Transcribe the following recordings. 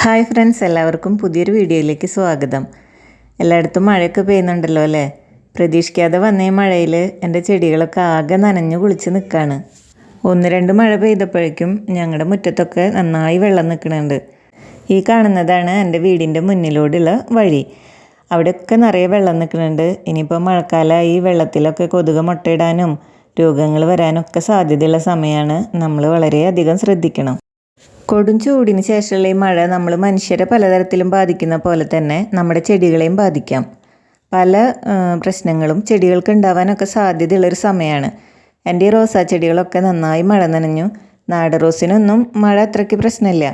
Hi friends എല്ലാവർക്കും പുതിയൊരു വീഡിയോയിലേക്ക് സ്വാഗതം. എല്ലായിടത്തും മഴയൊക്കെ പെയ്യുന്നുണ്ടല്ലോ അല്ലേ? പ്രതീക്ഷിക്കാതെ വന്ന ഈ മഴയിൽ എന്റെ ചെടികളൊക്കെ ആകെ നനഞ്ഞു കുളിച്ച് നിൽക്കുകയാണ് ഒന്ന് രണ്ട് മഴ പെയ്തപ്പോഴേക്കും ഞങ്ങളുടെ മുറ്റത്തൊക്കെ നന്നായി വെള്ളം നിൽക്കുന്നുണ്ട് ഈ കാണുന്നതാണ് എന്റെ വീടിന്റെ മുന്നിലൂടെയുള്ള വഴി. അവിടെയൊക്കെ നിറയെ വെള്ളം നിൽക്കുന്നുണ്ട് ഇനിയിപ്പോൾ മഴക്കാലമായി വെള്ളത്തിലൊക്കെ കൊതുക് മുട്ടയിടാനും രോഗങ്ങൾ വരാനൊക്കെ സാധ്യതയുള്ള സമയമാണ് നമ്മൾ വളരെയധികം ശ്രദ്ധിക്കണം. കൊടും ചൂടിന് ശേഷമുള്ള ഈ മഴ നമ്മൾ മനുഷ്യരെ പലതരത്തിലും ബാധിക്കുന്ന പോലെ തന്നെ നമ്മുടെ ചെടികളെയും ബാധിക്കാം. പല പ്രശ്നങ്ങളും ചെടികൾക്ക് ഉണ്ടാവാനൊക്കെ സാധ്യതയുള്ളൊരു സമയമാണ് എന്റെ ഈ റോസാ ചെടികളൊക്കെ നന്നായി മഴ നനഞ്ഞു. നാടൻ റോസിനൊന്നും മഴ അത്രയ്ക്ക് പ്രശ്നമില്ല.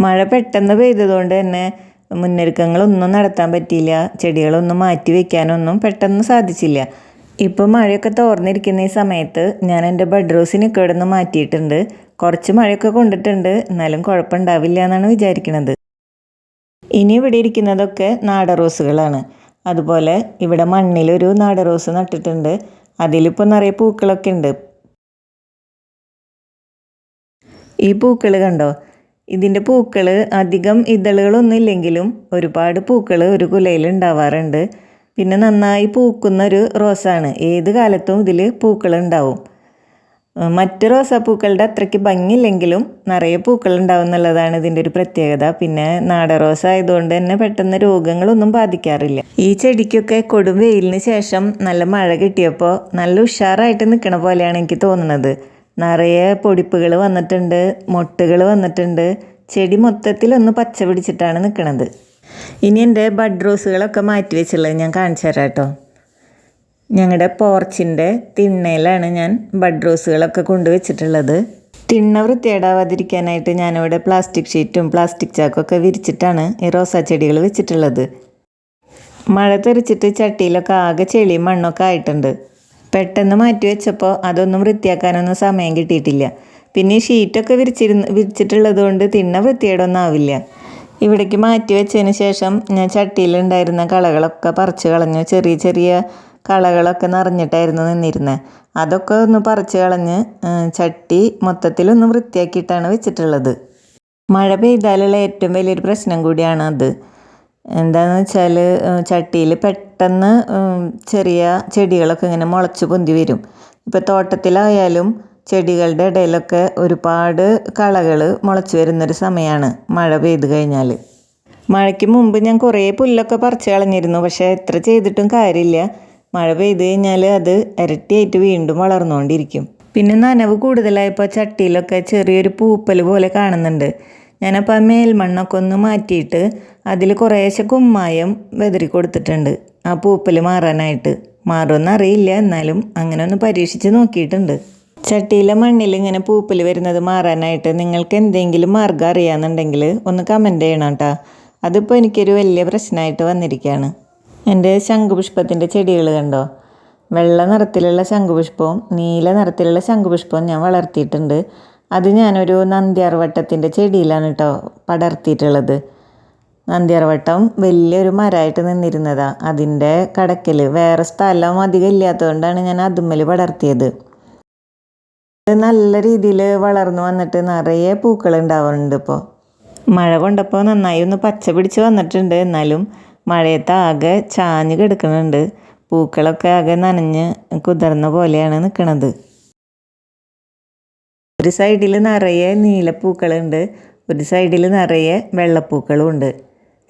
മഴ പെട്ടെന്ന് പെയ്തതുകൊണ്ട് തന്നെ മുന്നൊരുക്കങ്ങളൊന്നും നടത്താൻ പറ്റിയില്ല. ചെടികളൊന്നും മാറ്റി വയ്ക്കാനൊന്നും പെട്ടെന്ന് സാധിച്ചില്ല. ഇപ്പോൾ മഴയൊക്കെ തോർന്നിരിക്കുന്ന ഈ സമയത്ത് ഞാൻ എന്റെ ബെഡ് റോസിനൊക്കെ മാറ്റിയിട്ടുണ്ട്. കുറച്ച് മഴയൊക്കെ കൊണ്ടിട്ടുണ്ട്. എന്നാലും കുഴപ്പമുണ്ടാവില്ല എന്നാണ് വിചാരിക്കുന്നത് ഇനി ഇവിടെ ഇരിക്കുന്നതൊക്കെ നാടൻ റോസുകളാണ്. അതുപോലെ ഇവിടെ മണ്ണിലൊരു നാടൻ റോസ് നട്ടിട്ടുണ്ട്. അതിലിപ്പോൾ നിറയെ പൂക്കളൊക്കെ ഉണ്ട്. ഈ പൂക്കൾ കണ്ടോ? ഇതിന്റെ പൂക്കൾ അധികം ഇതളുകളൊന്നും ഇല്ലെങ്കിലും ഒരുപാട് പൂക്കൾ ഒരു കുലയിൽ ഉണ്ടാവാറുണ്ട് പിന്നെ നന്നായി പൂക്കുന്ന ഒരു റോസാണ്. ഏത് കാലത്തും ഇതിൽ പൂക്കളുണ്ടാവും. മറ്റ് റോസാപ്പൂക്കളുടെ അത്രയ്ക്ക് ഭംഗിയില്ലെങ്കിലും നിറയെ പൂക്കൾ ഉണ്ടാവും എന്നുള്ളതാണ് ഇതിന്റെ ഒരു പ്രത്യേകത. പിന്നെ നാടൻ റോസ ആയതുകൊണ്ട് തന്നെ പെട്ടെന്ന് രോഗങ്ങളൊന്നും ബാധിക്കാറില്ല. ഈ ചെടിക്കൊക്കെ കൊടും വെയിലിന് ശേഷം നല്ല മഴ കിട്ടിയപ്പോൾ നല്ല ഉഷാറായിട്ട് നിൽക്കണ പോലെയാണ് എനിക്ക് തോന്നുന്നത് നിറയെ പൊടിപ്പുകൾ വന്നിട്ടുണ്ട് മൊട്ടുകൾ വന്നിട്ടുണ്ട്. ചെടി മൊത്തത്തിലൊന്ന് പച്ച പിടിച്ചിട്ടാണ് നിൽക്കണത്. ഇനി എന്റെ ബഡ് റോസുകളൊക്കെ മാറ്റി വെച്ചുള്ളത് ഞാൻ കാണിച്ചു തരാം കേട്ടോ. ഞങ്ങളുടെ പോർച്ചിന്റെ തിണ്ണയിലാണ് ഞാൻ ബഡ് റോസുകളൊക്കെ കൊണ്ടുവച്ചിട്ടുള്ളത് തിണ്ണ വൃത്തിയേടാവാതിരിക്കാനായിട്ട് ഞാനിവിടെ പ്ലാസ്റ്റിക് ഷീറ്റും പ്ലാസ്റ്റിക് ചാക്കൊക്കെ വിരിച്ചിട്ടാണ് ഈ റോസാ ചെടികൾ വെച്ചിട്ടുള്ളത്. മഴ തെറിച്ചിട്ട് ചട്ടിയിലൊക്കെ ആകെ ചെളിയും മണ്ണൊക്കെ ആയിട്ടുണ്ട്. പെട്ടെന്ന് മാറ്റി വെച്ചപ്പോൾ അതൊന്നും വൃത്തിയാക്കാനൊന്നും സമയം കിട്ടിയിട്ടില്ല. പിന്നെ ഷീറ്റൊക്കെ വിരിച്ചിരുന്ന് വിരിച്ചിട്ടുള്ളത് കൊണ്ട് തിണ്ണ വൃത്തിയേടൊന്നും ആവില്ല. ഇവിടേക്ക് മാറ്റി വെച്ചതിന് ശേഷം ഞാൻ ചട്ടിയിലുണ്ടായിരുന്ന കളകളൊക്കെ പറിച്ച് കളഞ്ഞു. ചെറിയ ചെറിയ കളകളൊക്കെ നിറഞ്ഞിട്ടായിരുന്നു നിന്നിരുന്നത് അതൊക്കെ ഒന്ന് പറിച്ച് കളഞ്ഞ് ചട്ടി മൊത്തത്തിലൊന്ന് വൃത്തിയാക്കിയിട്ടാണ് വെച്ചിട്ടുള്ളത്. മഴ പെയ്താലുള്ള ഏറ്റവും വലിയൊരു പ്രശ്നം കൂടിയാണ് അത്. എന്താണെന്ന് വെച്ചാൽ ചട്ടിയിൽ പെട്ടെന്ന് ചെറിയ ചെടികളൊക്കെ ഇങ്ങനെ മുളച്ച് പൊന്തി വരും. ഇപ്പോൾ തോട്ടത്തിലായാലും ചെടികളുടെ ഇടയിലൊക്കെ ഒരുപാട് കളകൾ മുളച്ച് വരുന്നൊരു സമയമാണ് മഴ പെയ്ത് കഴിഞ്ഞാൽ മഴയ്ക്ക് മുമ്പ് ഞാൻ കുറേ പുല്ലൊക്കെ പറിച്ച് കളഞ്ഞിരുന്നു പക്ഷേ എത്ര ചെയ്തിട്ടും കാര്യമില്ല. മഴ പെയ്ത് കഴിഞ്ഞാൽ അത് ഇരട്ടിയായിട്ട് വീണ്ടും വളർന്നുകൊണ്ടിരിക്കും പിന്നെ നനവ് കൂടുതലായപ്പോൾ ചട്ടിയിലൊക്കെ ചെറിയൊരു പൂപ്പൽ പോലെ കാണുന്നുണ്ട്. ഞാനപ്പോൾ ആ മേൽമണ്ണൊക്കെ ഒന്ന് മാറ്റിയിട്ട് അതിൽ കുറേശ്ശെ കുമ്മായം വെതറി കൊടുത്തിട്ടുണ്ട് ആ പൂപ്പൽ മാറാനായിട്ട്. മാറുമെന്നറിയില്ല എന്നാലും അങ്ങനെ ഒന്ന് പരീക്ഷിച്ച് നോക്കിയിട്ടുണ്ട്. ചട്ടിയിലെ മണ്ണിൽ ഇങ്ങനെ പൂപ്പൽ വരുന്നത് മാറാനായിട്ട് നിങ്ങൾക്ക് എന്തെങ്കിലും മാർഗം അറിയാമെന്നുണ്ടെങ്കിൽ ഒന്ന് കമന്റ് ചെയ്യണം കേട്ടോ. അതിപ്പോൾ എനിക്കൊരു വലിയ പ്രശ്നമായിട്ട് വന്നിരിക്കുകയാണ്. എന്റെ ശംഖുപുഷ്പത്തിന്റെ ചെടികൾ കണ്ടോ? വെള്ള നിറത്തിലുള്ള ശംഖുപുഷ്പവും നീല നിറത്തിലുള്ള ശംഖുപുഷ്പവും ഞാൻ വളർത്തിയിട്ടുണ്ട്. അത് ഞാനൊരു നന്ദ്യാർവട്ടത്തിന്റെ ചെടിയിലാണ് കേട്ടോ പടർത്തിയിട്ടുള്ളത്. നന്ദ്യാർവട്ടം വലിയൊരു മരമായിട്ട് നിന്നിരുന്നതാണ് അതിന്റെ കടക്കൽ വേറെ സ്ഥലം അധികം ഇല്ലാത്തതുകൊണ്ടാണ് ഞാൻ അതുമ്മൽ പടർത്തിയത്. നല്ല രീതിയിൽ വളർന്നു വന്നിട്ട് നിറയെ പൂക്കൾ ഉണ്ടാവുന്നുണ്ട് ഇപ്പോൾ മഴ കൊണ്ടപ്പോൾ നന്നായി ഒന്ന് പച്ച പിടിച്ച് വന്നിട്ടുണ്ട്. എന്നാലും മഴയത്ത് ആകെ ചാഞ്ഞ് കിടക്കുന്നുണ്ട്. പൂക്കളൊക്കെ ആകെ നനഞ്ഞ് കുതിർന്ന പോലെയാണ് നിൽക്കുന്നത് ഒരു സൈഡിൽ നിറയെ നീലപ്പൂക്കളുണ്ട് ഒരു സൈഡിൽ നിറയെ വെള്ളപ്പൂക്കളും ഉണ്ട്.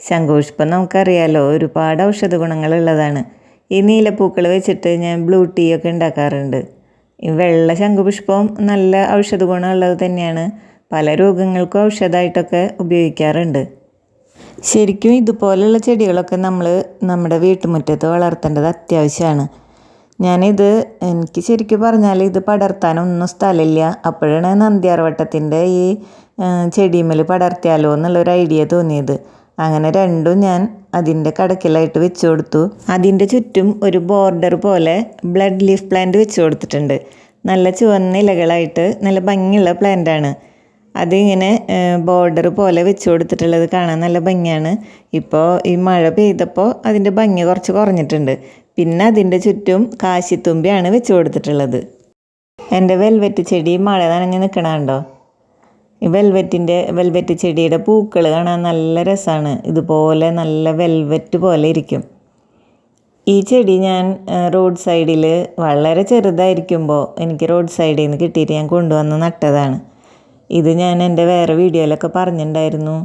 ശംഖുപുഷ്പം നമുക്കറിയാലോ ഒരുപാട് ഔഷധ ഗുണങ്ങളുള്ളതാണ് ഈ നീലപ്പൂക്കൾ വെച്ചിട്ട് ഞാൻ ബ്ലൂ ടീ ഒക്കെ ഉണ്ടാക്കാറുണ്ട്. ഈ വെള്ള ശംഖുപുഷ്പം നല്ല ഔഷധ ഗുണമുള്ളത് തന്നെയാണ്. പല രോഗങ്ങൾക്കും ഔഷധമായിട്ടൊക്കെ ഉപയോഗിക്കാറുണ്ട്. ശരിക്കും ഇതുപോലെയുള്ള ചെടികളൊക്കെ നമ്മൾ നമ്മുടെ വീട്ടുമുറ്റത്ത് വളർത്തേണ്ടത് അത്യാവശ്യമാണ്. ഞാനിത് എനിക്ക് ശരിക്കും പറഞ്ഞാൽ ഇത് പടർത്താനൊന്നും സ്ഥലമില്ല. അപ്പോഴാണ് നന്ദ്യാർവട്ടത്തിന്റെ ഈ ചെടിമേൽ പടർത്തിയാലോ എന്നുള്ളൊരു ഐഡിയ തോന്നിയത്. അങ്ങനെ രണ്ടും ഞാൻ അതിന്റെ കടക്കിലായിട്ട് വെച്ച് കൊടുത്തു. അതിന്റെ ചുറ്റും ഒരു ബോർഡർ പോലെ ബ്ലഡ് ലീഫ് പ്ലാന്റ് വെച്ച് കൊടുത്തിട്ടുണ്ട്. നല്ല ചുവന്ന ഇലകളായിട്ട് നല്ല ഭംഗിയുള്ള പ്ലാന്റാണ് അതിങ്ങനെ ബോർഡർ പോലെ വെച്ച് കൊടുത്തിട്ടുള്ളത് കാണാൻ നല്ല ഭംഗിയാണ്. ഇപ്പോൾ ഈ മഴ പെയ്തപ്പോൾ അതിന്റെ ഭംഗി കുറച്ച് കുറഞ്ഞിട്ടുണ്ട്. പിന്നെ അതിന്റെ ചുറ്റും കാശിത്തുമ്പിയാണ് വെച്ച് കൊടുത്തിട്ടുള്ളത്. എന്റെ വെൽവെറ്റ് ചെടി മഴ നനഞ്ഞ് നിൽക്കണുണ്ടോ വെൽവെറ്റിന്റെ വെൽവെറ്റ് ചെടിയുടെ പൂക്കൾ കാണാൻ നല്ല രസമാണ് ഇതുപോലെ നല്ല വെൽവെറ്റ് പോലെ ഇരിക്കും. ഈ ചെടി ഞാൻ റോഡ് സൈഡിൽ വളരെ ചെറുതായിരിക്കുമ്പോൾ എനിക്ക് റോഡ് സൈഡിൽ നിന്ന് കിട്ടിയിട്ട് ഞാൻ കൊണ്ടുവന്ന് നട്ടതാണ്. ഇത് ഞാൻ എന്റെ വേറെ വീഡിയോയിലൊക്കെ പറഞ്ഞിട്ടുണ്ടായിരുന്നു.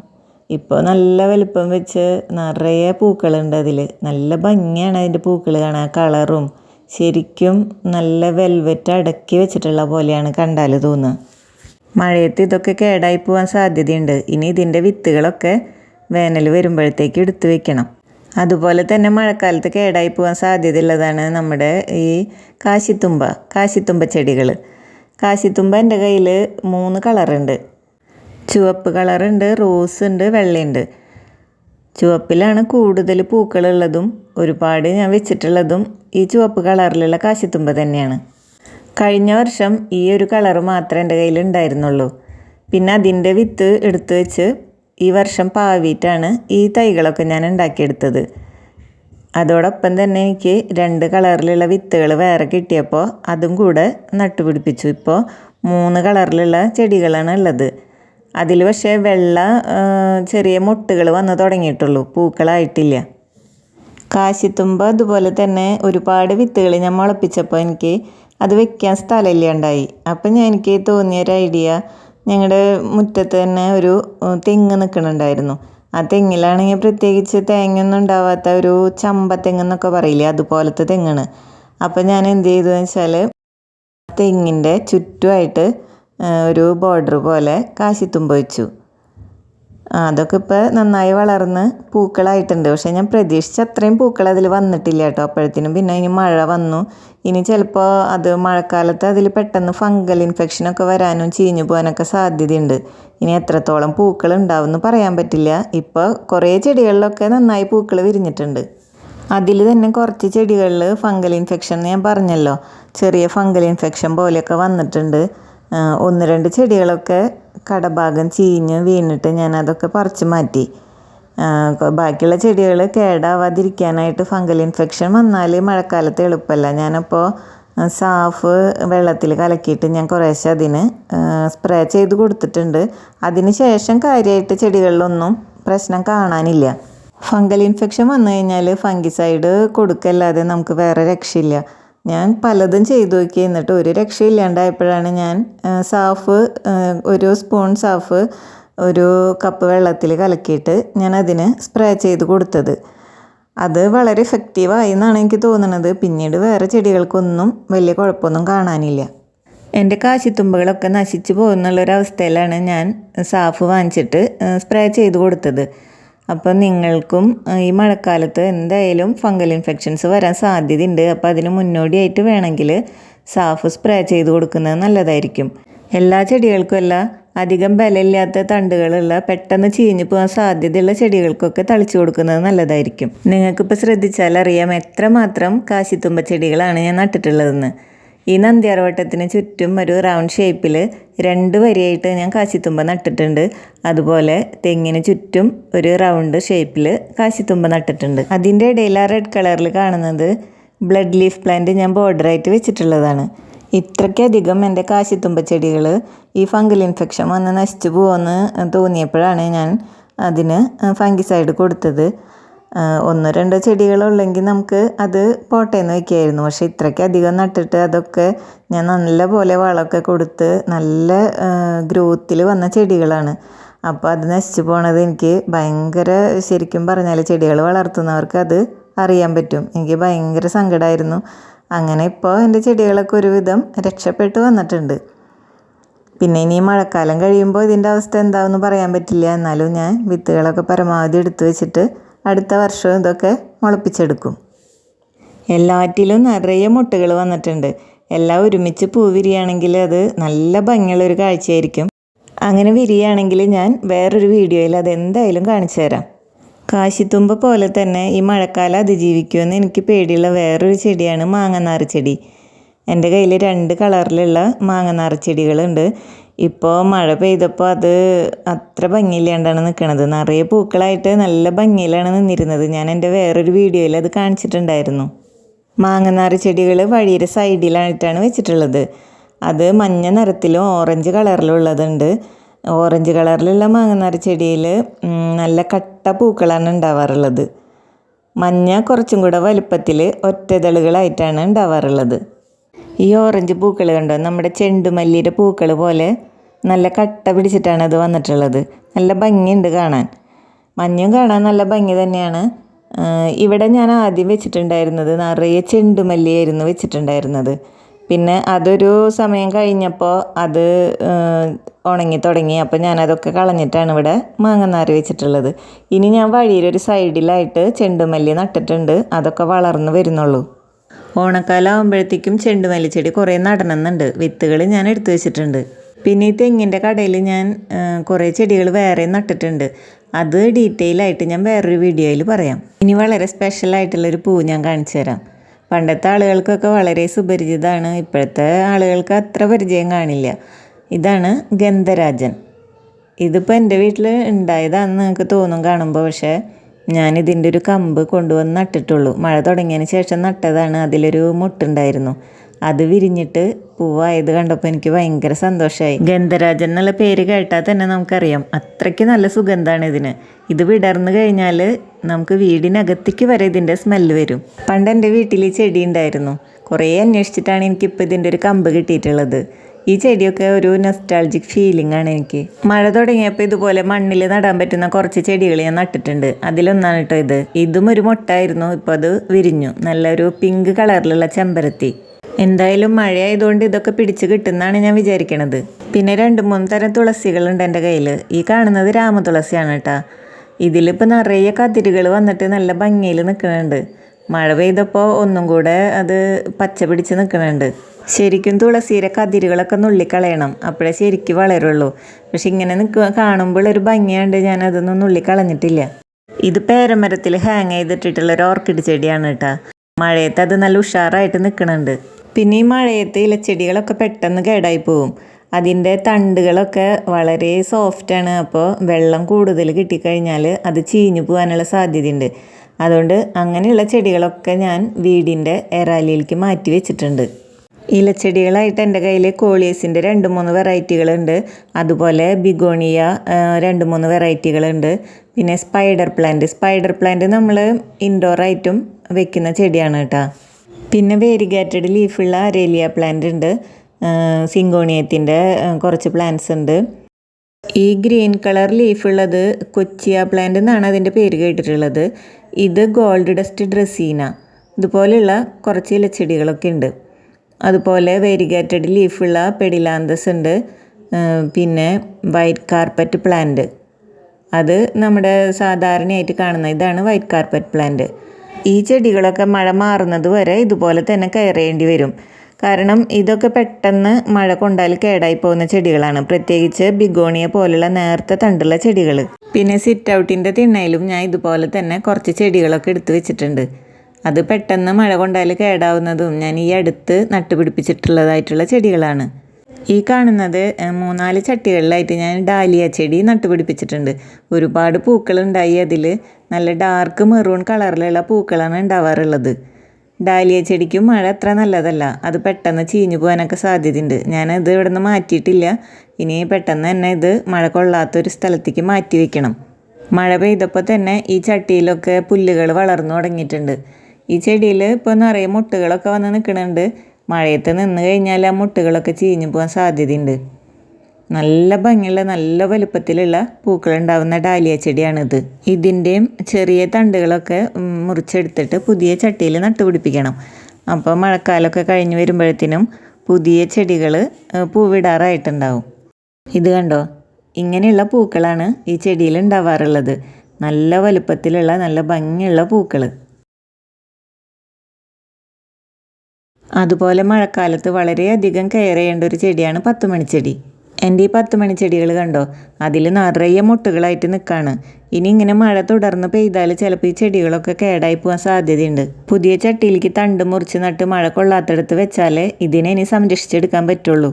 ഇപ്പോൾ നല്ല വലുപ്പം വെച്ച് നിറയെ പൂക്കളുണ്ട് അതിൽ നല്ല ഭംഗിയാണ് അതിന്റെ പൂക്കൾ കാണാൻ. കളറും ശരിക്കും നല്ല വെൽവെറ്റ് അടക്കി വെച്ചിട്ടുള്ള പോലെയാണ് കണ്ടാൽ തോന്നുക. മഴയത്ത് ഇതൊക്കെ കേടായി പോകാൻ സാധ്യതയുണ്ട്. ഇനി ഇതിന്റെ വിത്തുകളൊക്കെ വേനൽ വരുമ്പോഴത്തേക്ക് എടുത്തു വെക്കണം. അതുപോലെ തന്നെ മഴക്കാലത്ത് കേടായി പോകാൻ സാധ്യതയുള്ളതാണ് നമ്മുടെ ഈ കാശിത്തുമ്പ കാശിത്തുമ്പ ചെടികൾ. കാശിത്തുമ്പ എന്റെ കയ്യിൽ മൂന്ന് കളറുണ്ട്. ചുവപ്പ് കളറുണ്ട് റോസ് ഉണ്ട് വെള്ളയുണ്ട്. ചുവപ്പിലാണ് കൂടുതൽ പൂക്കളുള്ളതും ഒരുപാട് ഞാൻ വെച്ചിട്ടുള്ളതും ഈ ചുവപ്പ് കളറിലുള്ള കാശിത്തുമ്പ തന്നെയാണ്. കഴിഞ്ഞ വർഷം ഈ ഒരു കളറ് മാത്രമേ എന്റെ കയ്യിൽ ഉണ്ടായിരുന്നുള്ളൂ. പിന്നെ അതിന്റെ വിത്ത് എടുത്തു വെച്ച് ഈ വർഷം പാവിയിട്ടാണ് ഈ തൈകളൊക്കെ ഞാൻ ഉണ്ടാക്കിയെടുത്തത്. അതോടൊപ്പം തന്നെ എനിക്ക് രണ്ട് കളറിലുള്ള വിത്തുകൾ വേറെ കിട്ടിയപ്പോൾ അതും കൂടെ നട്ടുപിടിപ്പിച്ചു. ഇപ്പോൾ മൂന്ന് കളറിലുള്ള ചെടികളാണ് ഉള്ളത്. അതിൽ പക്ഷേ വെള്ള ചെറിയ മുട്ടുകൾ വന്ന് തുടങ്ങിയിട്ടുള്ളൂ. പൂക്കളായിട്ടില്ല. കാശിത്തുമ്പ അതുപോലെ തന്നെ ഒരുപാട് വിത്തുകൾ ഞാൻ മുളപ്പിച്ചപ്പോൾ എനിക്ക് അത് വെക്കാൻ സ്ഥലമില്ലാണ്ടായി അപ്പം ഞാൻ എനിക്ക് തോന്നിയൊരു ഐഡിയ ഞങ്ങളുടെ മുറ്റത്ത് തന്നെ ഒരു തെങ്ങ് നിൽക്കുന്നുണ്ടായിരുന്നു ആ തെങ്ങിലാണെങ്കിൽ പ്രത്യേകിച്ച് തേങ്ങയൊന്നും ഉണ്ടാവാത്ത ഒരു ചമ്പ തെങ്ങെന്നൊക്കെ പറയില്ലേ അതുപോലത്തെ തെങ്ങാണ്. അപ്പം ഞാൻ എന്ത് ചെയ്തതെന്ന് വെച്ചാൽ തെങ്ങിന്റെ ചുറ്റുമായിട്ട് ഒരു ബോർഡർ പോലെ കാശിത്തുമ്പ വെച്ചു. അതൊക്കെ ഇപ്പോൾ നന്നായി വളർന്ന് പൂക്കളായിട്ടുണ്ട്. പക്ഷേ ഞാൻ പ്രതീക്ഷിച്ച അത്രയും പൂക്കൾ അതിൽ വന്നിട്ടില്ല കേട്ടോ. അപ്പോഴത്തേനും പിന്നെ ഇനി മഴ വന്നു. ഇനി ചിലപ്പോൾ അത് മഴക്കാലത്ത് അതിൽ പെട്ടെന്ന് ഫംഗൽ ഇൻഫെക്ഷനൊക്കെ വരാനും ചീഞ്ഞു പോകാനൊക്കെ സാധ്യതയുണ്ട്. ഇനി എത്രത്തോളം പൂക്കൾ ഉണ്ടാവും എന്ന് പറയാൻ പറ്റില്ല. ഇപ്പോൾ കുറേ ചെടികളിലൊക്കെ നന്നായി പൂക്കൾ വിരിഞ്ഞിട്ടുണ്ട്. അതിൽ തന്നെ കുറച്ച് ചെടികളിൽ ഫംഗൽ ഇൻഫെക്ഷൻ ഞാൻ പറഞ്ഞല്ലോ. ചെറിയ ഫംഗൽ ഇൻഫെക്ഷൻ പോലെയൊക്കെ വന്നിട്ടുണ്ട്. ഒന്ന് രണ്ട് ചെടികളൊക്കെ കടഭാഗം ചീഞ്ഞ് വീണിട്ട് ഞാൻ അതൊക്കെ പറിച്ച് മാറ്റി. ബാക്കിയുള്ള ചെടികൾ കേടാവാതിരിക്കാനായിട്ട് ഫംഗൽ ഇൻഫെക്ഷൻ വന്നാൽ മഴക്കാലത്ത് എളുപ്പമല്ല. ഞാനപ്പോൾ സാഫ് വെള്ളത്തിൽ കലക്കിയിട്ട് ഞാൻ കുറേശ്ശെ അതിന് സ്പ്രേ ചെയ്ത് കൊടുത്തിട്ടുണ്ട്. അതിന് ശേഷം കാര്യമായിട്ട് ചെടികളിലൊന്നും പ്രശ്നം കാണാനില്ല. ഫംഗൽ ഇൻഫെക്ഷൻ വന്നു കഴിഞ്ഞാൽ ഫംഗിസൈഡ് കൊടുക്കല്ലാതെ നമുക്ക് വേറെ രക്ഷയില്ല. ഞാൻ പലതും ചെയ്തു നോക്കി. എന്നിട്ട് ഒരു രക്ഷയില്ലാണ്ടായപ്പോഴാണ് ഞാൻ സാഫ് ഒരു സ്പൂൺ സാഫ് ഒരു കപ്പ് വെള്ളത്തിൽ കലക്കിയിട്ട് ഞാൻ അതിന് സ്പ്രേ ചെയ്ത് കൊടുത്തത്. അത് വളരെ എഫക്റ്റീവായി എന്നാണ് എനിക്ക് തോന്നുന്നത് പിന്നീട് വേറെ ചെടികൾക്കൊന്നും വലിയ കുഴപ്പമൊന്നും കാണാനില്ല. എന്റെ കാശിത്തുമ്പുകളൊക്കെ നശിച്ചു പോകുന്നുള്ളൊരവസ്ഥയിലാണ് ഞാൻ സാഫ് വാങ്ങിച്ചിട്ട് സ്പ്രേ ചെയ്ത് കൊടുത്തത്. അപ്പം നിങ്ങൾക്കും ഈ മഴക്കാലത്ത് എന്തായാലും ഫംഗൽ ഇൻഫെക്ഷൻസ് വരാൻ സാധ്യതയുണ്ട്. അപ്പോൾ അതിന് മുന്നോടിയായിട്ട് വേണമെങ്കിൽ സാഫ് സ്പ്രേ ചെയ്ത് കൊടുക്കുന്നത് നല്ലതായിരിക്കും. എല്ലാ ചെടികൾക്കും അല്ല അധികം ബലമില്ലാത്ത തണ്ടുകളുള്ള പെട്ടെന്ന് ചീഞ്ഞു പോകാൻ സാധ്യതയുള്ള ചെടികൾക്കൊക്കെ തളിച്ചു കൊടുക്കുന്നത് നല്ലതായിരിക്കും. നിങ്ങൾക്കിപ്പോൾ ശ്രദ്ധിച്ചാൽ അറിയാം എത്രമാത്രം കാശിത്തുമ്പ ചെടികളാണ് ഞാൻ നട്ടിട്ടുള്ളതെന്ന്. ഈ നന്ദിയാർവട്ടത്തിന് ചുറ്റും ഒരു റൗണ്ട് ഷേപ്പിൽ രണ്ട് വരിയായിട്ട് ഞാൻ കാശിത്തുമ്പ നട്ടിട്ടുണ്ട്. അതുപോലെ തെങ്ങിന് ചുറ്റും ഒരു റൗണ്ട് ഷേപ്പിൽ കാശിത്തുമ്പ നട്ടിട്ടുണ്ട്. അതിന്റെ ഇടയിൽ ആ റെഡ് കളറിൽ കാണുന്നത് ബ്ലഡ് ലീഫ് പ്ലാന്റ് ഞാൻ ബോർഡറായിട്ട് വെച്ചിട്ടുള്ളതാണ്. ഇത്രയ്ക്കധികം എന്റെ കാശിത്തുമ്പ ചെടികൾ ഈ ഫംഗൽ ഇൻഫെക്ഷൻ വന്ന് നശിച്ചു പോകുമെന്ന് തോന്നിയപ്പോഴാണ് ഞാൻ അതിന് ഫംഗിസൈഡ് കൊടുത്തത്. ഒന്നോ രണ്ടോ ചെടികളുള്ളെങ്കിൽ നമുക്ക് അത് പോട്ടേന്ന് വയ്ക്കായിരുന്നു പക്ഷേ ഇത്രയ്ക്ക് അധികം നട്ടിട്ട് അതൊക്കെ ഞാൻ നല്ല പോലെ വളമൊക്കെ കൊടുത്ത് നല്ല ഗ്രോത്തിൽ വന്ന ചെടികളാണ്. അപ്പോൾ അത് നശിച്ചു പോണത് എനിക്ക് ഭയങ്കര ശരിക്കും പറഞ്ഞാൽ ചെടികൾ വളർത്തുന്നവർക്ക് അത് അറിയാൻ പറ്റും. എനിക്ക് ഭയങ്കര സങ്കടമായിരുന്നു അങ്ങനെ ഇപ്പോൾ എന്റെ ചെടികളൊക്കെ ഒരുവിധം രക്ഷപ്പെട്ട് വന്നിട്ടുണ്ട്. പിന്നെ ഇനി മഴക്കാലം കഴിയുമ്പോൾ ഇതിന്റെ അവസ്ഥ എന്താണെന്ന് പറയാൻ പറ്റില്ല. എന്നാലും ഞാൻ വിത്തുകളൊക്കെ പരമാവധി എടുത്തു വെച്ചിട്ട് അടുത്ത വർഷവും ഇതൊക്കെ മുളപ്പിച്ചെടുക്കും. എല്ലാറ്റിലും നിറയെ മുട്ടകൾ വന്നിട്ടുണ്ട്. എല്ലാം ഒരുമിച്ച് പൂ വിരിയാണെങ്കിൽ അത് നല്ല ഭംഗിയുള്ളൊരു കാഴ്ചയായിരിക്കും. അങ്ങനെ വിരിയാണെങ്കിൽ ഞാൻ വേറൊരു വീഡിയോയിൽ അതെന്തായാലും കാണിച്ചു തരാം. കാശിത്തുമ്പ പോലെ തന്നെ ഈ മഴക്കാലം അതിജീവിക്കുമെന്ന് എനിക്ക് പേടിയുള്ള വേറൊരു ചെടിയാണ് മാങ്ങനാറ് ചെടി. എന്റെ കയ്യിൽ രണ്ട് കളറിലുള്ള മാങ്ങനാറ് ചെടികളുണ്ട്. ഇപ്പോൾ മഴ പെയ്തപ്പോൾ അത് അത്ര ഭംഗിയില്ലാണ്ടാണ് നിൽക്കുന്നത് നിറയെ പൂക്കളായിട്ട് നല്ല ഭംഗിയിലാണ് നിന്നിരുന്നത്. ഞാൻ എന്റെ വേറൊരു വീഡിയോയിൽ അത് കാണിച്ചിട്ടുണ്ടായിരുന്നു. മാങ്ങനാറ് ചെടികൾ വഴിയുടെ സൈഡിലായിട്ടാണ് വെച്ചിട്ടുള്ളത്. അത് മഞ്ഞ നിറത്തിലും ഓറഞ്ച് കളറിലും ഉള്ളതുണ്ട്. ഓറഞ്ച് കളറിലുള്ള മാങ്ങനാറ് ചെടിയിൽ നല്ല കട്ട പൂക്കളാണ് ഉണ്ടാവാറുള്ളത്. മഞ്ഞ കുറച്ചും കൂടെ വലുപ്പത്തിൽ ഒറ്റതളുകളായിട്ടാണ് ഉണ്ടാവാറുള്ളത്. ഈ ഓറഞ്ച് പൂക്കൾ കണ്ടോ? നമ്മുടെ ചെണ്ടുമല്ലിയുടെ പൂക്കൾ പോലെ നല്ല കട്ട പിടിച്ചിട്ടാണ് അത് വന്നിട്ടുള്ളത്. നല്ല ഭംഗിയുണ്ട് കാണാൻ. മഞ്ഞും കാണാൻ നല്ല ഭംഗി തന്നെയാണ്. ഇവിടെ ഞാൻ ആദ്യം വെച്ചിട്ടുണ്ടായിരുന്നത് നിറയെ ചെണ്ടുമല്ലിയായിരുന്നു വെച്ചിട്ടുണ്ടായിരുന്നത്. പിന്നെ അതൊരു സമയം കഴിഞ്ഞപ്പോൾ അത് ഉണങ്ങി തുടങ്ങി. അപ്പോൾ ഞാനതൊക്കെ കളഞ്ഞിട്ടാണ് ഇവിടെ മാങ്ങനാര് വെച്ചിട്ടുള്ളത്. ഇനി ഞാൻ വഴിയിലൊരു സൈഡിലായിട്ട് ചെണ്ടുമല്ലി നട്ടിട്ടുണ്ട്. അതൊക്കെ വളർന്നു വരുന്നുള്ളൂ. ഓണക്കാലം ആകുമ്പോഴത്തേക്കും ചെണ്ടുമല്ലി ചെടി കുറേ നടണമെന്നുണ്ട്. വിത്തുകൾ ഞാൻ എടുത്തു വെച്ചിട്ടുണ്ട്. പിന്നെ ഈ തെങ്ങിന്റെ കടയിൽ ഞാൻ കുറേ ചെടികൾ വേറെ നട്ടിട്ടുണ്ട്. അത് ഡീറ്റെയിൽ ആയിട്ട് ഞാൻ വേറൊരു വീഡിയോയിൽ പറയാം. ഇനി വളരെ സ്പെഷ്യൽ ആയിട്ടുള്ളൊരു പൂ ഞാൻ കാണിച്ചു തരാം. പണ്ടത്തെ ആളുകൾക്കൊക്കെ വളരെ സുപരിചിതമാണ്. ഇപ്പോഴത്തെ ആളുകൾക്ക് അത്ര പരിചയം കാണില്ല. ഇതാണ് ഗന്ധരാജൻ. ഇതിപ്പോൾ എന്റെ വീട്ടിൽ ഉണ്ടായതാണെന്ന് നിങ്ങൾക്ക് തോന്നും കാണുമ്പോൾ പക്ഷേ ഞാനിതിന്റെ ഒരു കമ്പ് കൊണ്ടുവന്ന് നട്ടിട്ടുള്ളൂ. മഴ തുടങ്ങിയതിന് ശേഷം നട്ടതാണ്. അതിലൊരു മുട്ടുണ്ടായിരുന്നു. അത് വിരിഞ്ഞിട്ട് പൂവായത് കണ്ടപ്പോൾ എനിക്ക് ഭയങ്കര സന്തോഷമായി ഗന്ധരാജൻ എന്നുള്ള പേര് കേട്ടാൽ തന്നെ നമുക്കറിയാം. അത്രയ്ക്ക് നല്ല സുഗന്ധമാണ് ഇതിന്. ഇത് വിടർന്നു കഴിഞ്ഞാൽ നമുക്ക് വീടിനകത്തേക്ക് വരെ ഇതിന്റെ സ്മെല്ല് വരും. പണ്ട് എന്റെ വീട്ടിൽ ചെടി ഉണ്ടായിരുന്നു. കുറേ അന്വേഷിച്ചിട്ടാണ് എനിക്കിപ്പോൾ ഇതിന്റെ ഒരു കമ്പ് കിട്ടിയിട്ടുള്ളത്. ഈ ചെടിയൊക്കെ ഒരു നെസ്റ്റാൾജിക് ഫീലിംഗ് ആണ് എനിക്ക്. മഴ തുടങ്ങിയപ്പോൾ ഇതുപോലെ മണ്ണിൽ നടാൻ പറ്റുന്ന കുറച്ച് ചെടികൾ ഞാൻ നട്ടിട്ടുണ്ട്. അതിലൊന്നാണ് കേട്ടോ ഇത്. ഇതും ഒരു മുട്ടായിരുന്നു. ഇപ്പോൾ അത് വിരിഞ്ഞു. നല്ലൊരു പിങ്ക് കളറിലുള്ള ചെമ്പരത്തി. എന്തായാലും മഴയായതുകൊണ്ട് ഇതൊക്കെ പിടിച്ച് കിട്ടുന്നതാണ് ഞാൻ വിചാരിക്കണത്. പിന്നെ രണ്ട് മൂന്ന് തരം തുളസികളുണ്ട് എന്റെ കയ്യിൽ ഈ കാണുന്നത് രാമതുളസിയാണ് കേട്ടോ ഇതിലിപ്പോൾ നിറയെ കതിരുകൾ വന്നിട്ട് നല്ല ഭംഗിയിൽ നിൽക്കുന്നുണ്ട് മഴ പെയ്തപ്പോൾ ഒന്നും കൂടെ അത് പച്ച പിടിച്ച് നിൽക്കുന്നുണ്ട് ശരിക്കും തുളസിയിലെ കതിരുകളൊക്കെ നുള്ളിക്കളയണം. അപ്പോഴേ ശരിക്കും വളരുള്ളൂ. പക്ഷെ ഇങ്ങനെ നിൽക്കുക കാണുമ്പോൾ ഒരു ഭംഗിയുണ്ട്. ഞാൻ അതൊന്നും നുള്ളിക്കളഞ്ഞിട്ടില്ല. ഇത് പേരമരത്തിൽ ഹാങ് ചെയ്തിട്ടിട്ടുള്ള ഒരു ഓർക്കിഡ് ചെടിയാണ് കേട്ടോ മഴയത്ത് അത് നല്ല ഉഷാറായിട്ട് നിൽക്കണുണ്ട്. പിന്നെ ഈ മഴയത്ത് ഇലച്ചെടികളൊക്കെ പെട്ടെന്ന് കേടായി പോവും. അതിന്റെ തണ്ടുകളൊക്കെ വളരെ സോഫ്റ്റാണ് അപ്പോൾ വെള്ളം കൂടുതൽ കിട്ടിക്കഴിഞ്ഞാൽ അത് ചീഞ്ഞു പോകാനുള്ള സാധ്യതയുണ്ട്. അതുകൊണ്ട് അങ്ങനെയുള്ള ചെടികളൊക്കെ ഞാൻ വീടിന്റെ എറാലിയിലേക്ക് മാറ്റി വെച്ചിട്ടുണ്ട്. ഇലച്ചെടികളായിട്ട് എന്റെ കയ്യിൽ കോളിയസിന്റെ രണ്ട് മൂന്ന് വെറൈറ്റികളുണ്ട്. അതുപോലെ ബിഗോണിയ രണ്ട് മൂന്ന് വെറൈറ്റികളുണ്ട്. പിന്നെ സ്പൈഡർ പ്ലാന്റ്. സ്പൈഡർ പ്ലാന്റ് നമ്മൾ ഇൻഡോറായിട്ടും വെക്കുന്ന ചെടിയാണ് കേട്ടോ. പിന്നെ വേരിഗേറ്റഡ് ലീഫുള്ള അരേലിയ പ്ലാന്റ് ഉണ്ട്. സിങ്കോണിയത്തിന്റെ കുറച്ച് പ്ലാന്റ്സ് ഉണ്ട്. ഈ ഗ്രീൻ കളർ ലീഫുള്ളത് കൊച്ചിയ പ്ലാന്റ് എന്നാണ് അതിന്റെ പേര് കേട്ടിട്ടുള്ളത്. ഇത് ഗോൾഡ് ഡസ്റ്റ് ഡ്രസീന. ഇതുപോലെയുള്ള കുറച്ച് ഇലച്ചെടികളൊക്കെ ഉണ്ട്. അതുപോലെ വേരിഗേറ്റഡ് ലീഫുള്ള പെഡിലാന്തസ് ഉണ്ട്. പിന്നെ വൈറ്റ് കാർപ്പറ്റ് പ്ലാന്റ് അത് നമ്മുടെ സാധാരണയായിട്ട് കാണുന്ന ഇതാണ് വൈറ്റ് കാർപ്പറ്റ് പ്ലാന്റ് ഈ ചെടികളൊക്കെ മഴ മാറുന്നത് വരെ ഇതുപോലെ തന്നെ കയറേണ്ടി വരും. കാരണം ഇതൊക്കെ പെട്ടെന്ന് മഴ കൊണ്ടാൽ കേടായി പോകുന്ന ചെടികളാണ്. പ്രത്യേകിച്ച് ബിഗോണിയ പോലുള്ള നേർത്ത തണ്ടുള്ള ചെടികൾ പിന്നെ സിറ്റ് ഔട്ടിന്റെ തിണ്ണയിലും ഞാൻ ഇതുപോലെ തന്നെ കുറച്ച് ചെടികളൊക്കെ എടുത്തു വെച്ചിട്ടുണ്ട്. അത് പെട്ടെന്ന് മഴ കൊണ്ടാൽ കേടാവുന്നതും ഞാൻ ഈ അടുത്ത് നട്ടുപിടിപ്പിച്ചിട്ടുള്ളതായിട്ടുള്ള ചെടികളാണ്. ഈ കാണുന്നത് മൂന്നാൽ ചട്ടികളിലായിട്ട് ഞാൻ ഡാലിയ ചെടി നട്ടുപിടിപ്പിച്ചിട്ടുണ്ട്. ഒരുപാട് പൂക്കളുണ്ടായി അതിൽ നല്ല ഡാർക്ക് മെറൂൺ കളറിലുള്ള പൂക്കളാണ് ഉണ്ടാവാറുള്ളത്. ഡാലിയ ചെടിക്കും മഴ അത്ര നല്ലതല്ല. അത് പെട്ടെന്ന് ചീഞ്ഞു പോകാനൊക്കെ സാധ്യതയുണ്ട്. ഞാനത് ഇവിടെ നിന്ന് മാറ്റിയിട്ടില്ല. ഇനി പെട്ടെന്ന് തന്നെ ഇത് മഴ കൊള്ളാത്തൊരു സ്ഥലത്തേക്ക് മാറ്റി വെക്കണം. മഴ പെയ്തപ്പോൾ തന്നെ ഈ ചട്ടിയിലൊക്കെ പുല്ലുകൾ വളർന്നു തുടങ്ങിയിട്ടുണ്ട്. ഈ ചെടിയിൽ ഇപ്പോൾ നിറയെ മുട്ടുകളൊക്കെ വന്ന് നിൽക്കുന്നുണ്ട് മഴയത്ത് നിന്ന് കഴിഞ്ഞാൽ ആ മുട്ടുകളൊക്കെ ചീഞ്ഞു പോകാൻ സാധ്യതയുണ്ട്. നല്ല ഭംഗിയുള്ള നല്ല വലുപ്പത്തിലുള്ള പൂക്കളുണ്ടാവുന്ന ഡാലിയ ചെടിയാണിത്. ഇതിന്റെയും ചെറിയ തണ്ടുകളൊക്കെ മുറിച്ചെടുത്തിട്ട് പുതിയ ചട്ടിയിൽ നട്ടുപിടിപ്പിക്കണം. അപ്പോൾ മഴക്കാലമൊക്കെ കഴിഞ്ഞ് വരുമ്പോഴത്തേനും പുതിയ ചെടികൾ പൂവിടാറായിട്ടുണ്ടാവും. ഇത് കണ്ടോ? ഇങ്ങനെയുള്ള പൂക്കളാണ് ഈ ചെടിയിൽ ഉണ്ടാവാറുള്ളത്. നല്ല വലുപ്പത്തിലുള്ള നല്ല ഭംഗിയുള്ള പൂക്കൾ അതുപോലെ മഴക്കാലത്ത് വളരെയധികം കെയർ ചെയ്യേണ്ട ഒരു ചെടിയാണ് പത്തുമണിച്ചെടി. എന്റെ ഈ പത്തുമണി ചെടികൾ കണ്ടോ? അതിൽ നിറയെ മുട്ടുകളായിട്ട് നിൽക്കുകയാണ് ഇനി ഇങ്ങനെ മഴ തുടർന്ന് പെയ്താൽ ചിലപ്പോൾ ഈ ചെടികളൊക്കെ കേടായി പോകാൻ സാധ്യതയുണ്ട്. പുതിയ ചട്ടിയിലേക്ക് തണ്ട് മുറിച്ച് നട്ട് മഴ കൊള്ളാത്തടത്ത് വെച്ചാൽ ഇതിനെ ഇനി സംരക്ഷിച്ചെടുക്കാൻ പറ്റുള്ളൂ.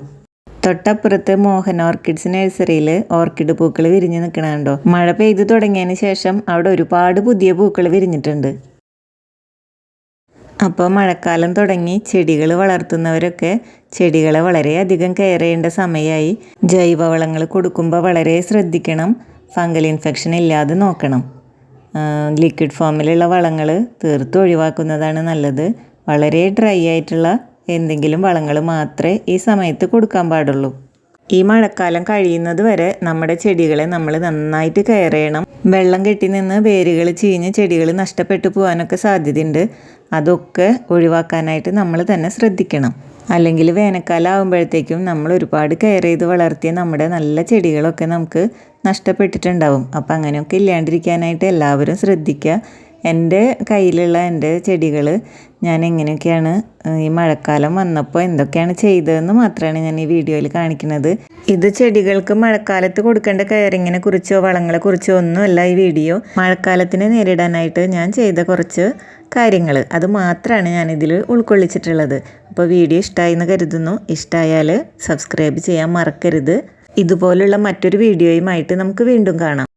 തൊട്ടപ്പുറത്ത് മോഹൻ ഓർക്കിഡ്സ് നഴ്സറിയിൽ ഓർക്കിഡ് പൂക്കൾ വിരിഞ്ഞ് നിൽക്കണുണ്ടോ മഴ പെയ്തു തുടങ്ങിയതിന് ശേഷം അവിടെ ഒരുപാട് പുതിയ പൂക്കൾ വിരിഞ്ഞിട്ടുണ്ട്. അപ്പോൾ മഴക്കാലം തുടങ്ങി ചെടികൾ വളർത്തുന്നവരൊക്കെ ചെടികളെ വളരെയധികം കെയർ സമയമായി ജൈവവളങ്ങൾ കൊടുക്കുമ്പോൾ വളരെ ശ്രദ്ധിക്കണം. ഫംഗൽ ഇൻഫെക്ഷൻ ഇല്ലാതെ നോക്കണം. ലിക്വിഡ് ഫോമിലുള്ള വളങ്ങൾ തീർത്തും ഒഴിവാക്കുന്നതാണ് നല്ലത്. വളരെ ഡ്രൈ ആയിട്ടുള്ള എന്തെങ്കിലും വളങ്ങൾ മാത്രമേ ഈ സമയത്ത് കൊടുക്കാൻ പാടുള്ളൂ. ഈ മഴക്കാലം കഴിയുന്നത് വരെ നമ്മുടെ ചെടികളെ നമ്മൾ നന്നായിട്ട് കെയർ ചെയ്യണം. വെള്ളം കെട്ടി നിന്ന് വേരുകൾ ചീഞ്ഞ് ചെടികൾ നഷ്ടപ്പെട്ടു പോകാനൊക്കെ സാധ്യതയുണ്ട്. അതൊക്കെ ഒഴിവാക്കാനായിട്ട് നമ്മൾ തന്നെ ശ്രദ്ധിക്കണം. അല്ലെങ്കിൽ വേനൽക്കാലം ആകുമ്പോഴത്തേക്കും നമ്മൾ ഒരുപാട് കെയർ ചെയ്ത് വളർത്തിയ നമ്മുടെ നല്ല ചെടികളൊക്കെ നമുക്ക് നഷ്ടപ്പെട്ടിട്ടുണ്ടാവും. അപ്പം അങ്ങനെയൊക്കെ ഇല്ലാണ്ടിരിക്കാനായിട്ട് എല്ലാവരും ശ്രദ്ധിക്കുക. എന്റെ കയ്യിലുള്ള എന്റെ ചെടികൾ ഞാൻ എങ്ങനെയൊക്കെയാണ് ഈ മഴക്കാലം വന്നപ്പോൾ എന്തൊക്കെയാണ് ചെയ്തതെന്ന് മാത്രമാണ് ഞാൻ ഈ വീഡിയോയിൽ കാണിക്കുന്നത്. ഇത് ചെടികൾക്ക് മഴക്കാലത്ത് കൊടുക്കേണ്ട കെയറിങ്ങിനെ കുറിച്ചോ വളങ്ങളെ കുറിച്ചോ ഒന്നുമല്ല ഈ വീഡിയോ. മഴക്കാലത്തിനെ നേരിടാനായിട്ട് ഞാൻ ചെയ്ത കുറച്ച് കാര്യങ്ങൾ അത് മാത്രമാണ് ഞാനിതിൽ ഉൾക്കൊള്ളിച്ചിട്ടുള്ളത്. അപ്പോൾ വീഡിയോ ഇഷ്ടമായി എന്ന് കരുതുന്നു. ഇഷ്ടമായാൽ സബ്സ്ക്രൈബ് ചെയ്യാൻ മറക്കരുത്. ഇതുപോലുള്ള മറ്റൊരു വീഡിയോയുമായിട്ട് നമുക്ക് വീണ്ടും കാണാം.